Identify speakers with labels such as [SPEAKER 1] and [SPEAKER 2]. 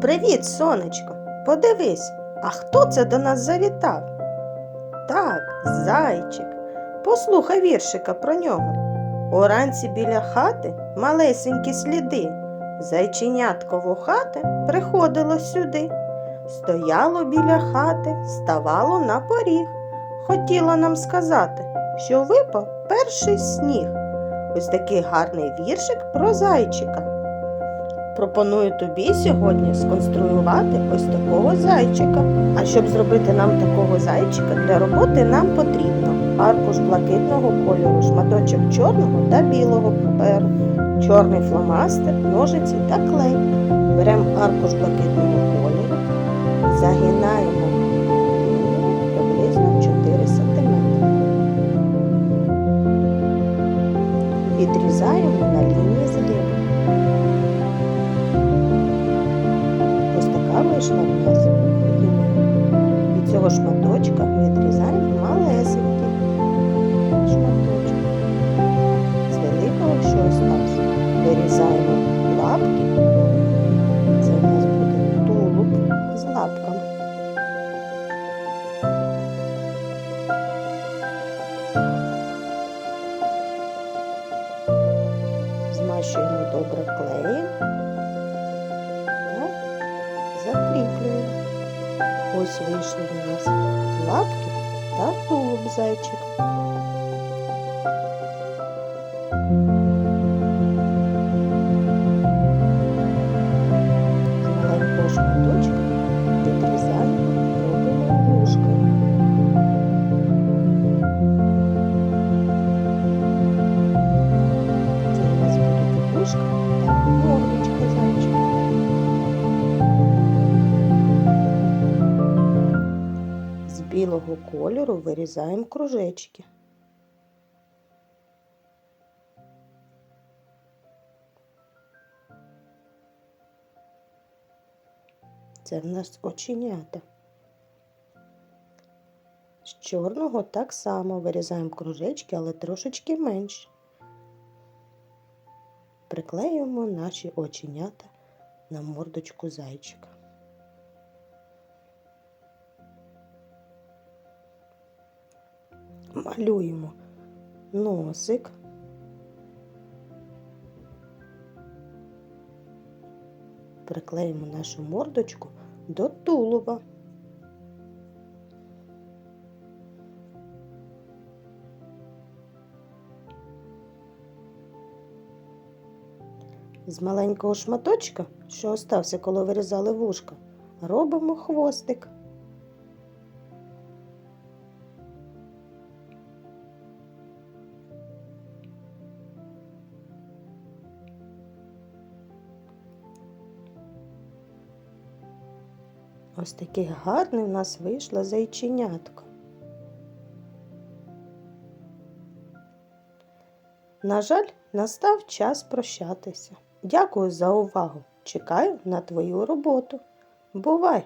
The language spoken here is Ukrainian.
[SPEAKER 1] Привіт, сонечко. Подивись, а хто це до нас завітав? Так, зайчик. Послухай віршика про нього. Уранці біля хати малесенькі сліди. Зайченятко вухате приходило сюди. Стояло біля хати, ставало на поріг. Хотіло нам сказати, що випав перший сніг. Ось такий гарний віршик про зайчика. Пропоную тобі сьогодні сконструювати ось такого зайчика. А щоб зробити нам такого зайчика, для роботи нам потрібно аркуш блакитного кольору, шматочок чорного та білого паперу, чорний фломастер, ножиці та клей. Беремо аркуш блакитного кольору, загинаємо лінію приблизно 4 см. Відрізаємо на лінії Нас лінія. Від цього шматочка відрізаємо малесенький шматочок. З великого, що остався, вирізаємо лапки. Це в нас буде тулуб з лапками. Змащуємо добре клеєм Ось вийшли у нас лапки та голуб зайчик. Білого кольору вирізаємо кружечки. Це в нас оченята. З чорного так само вирізаємо кружечки, але трошечки менші. Приклеюємо наші оченята на мордочку зайчика. Малюємо носик. Приклеїмо нашу мордочку до тулуба. З маленького шматочка, що остався, коли вирізали вушка, робимо хвостик. Ось таке гарне в нас вийшло зайченятко. На жаль, настав час прощатися. Дякую за увагу. Чекаю на твою роботу. Бувай!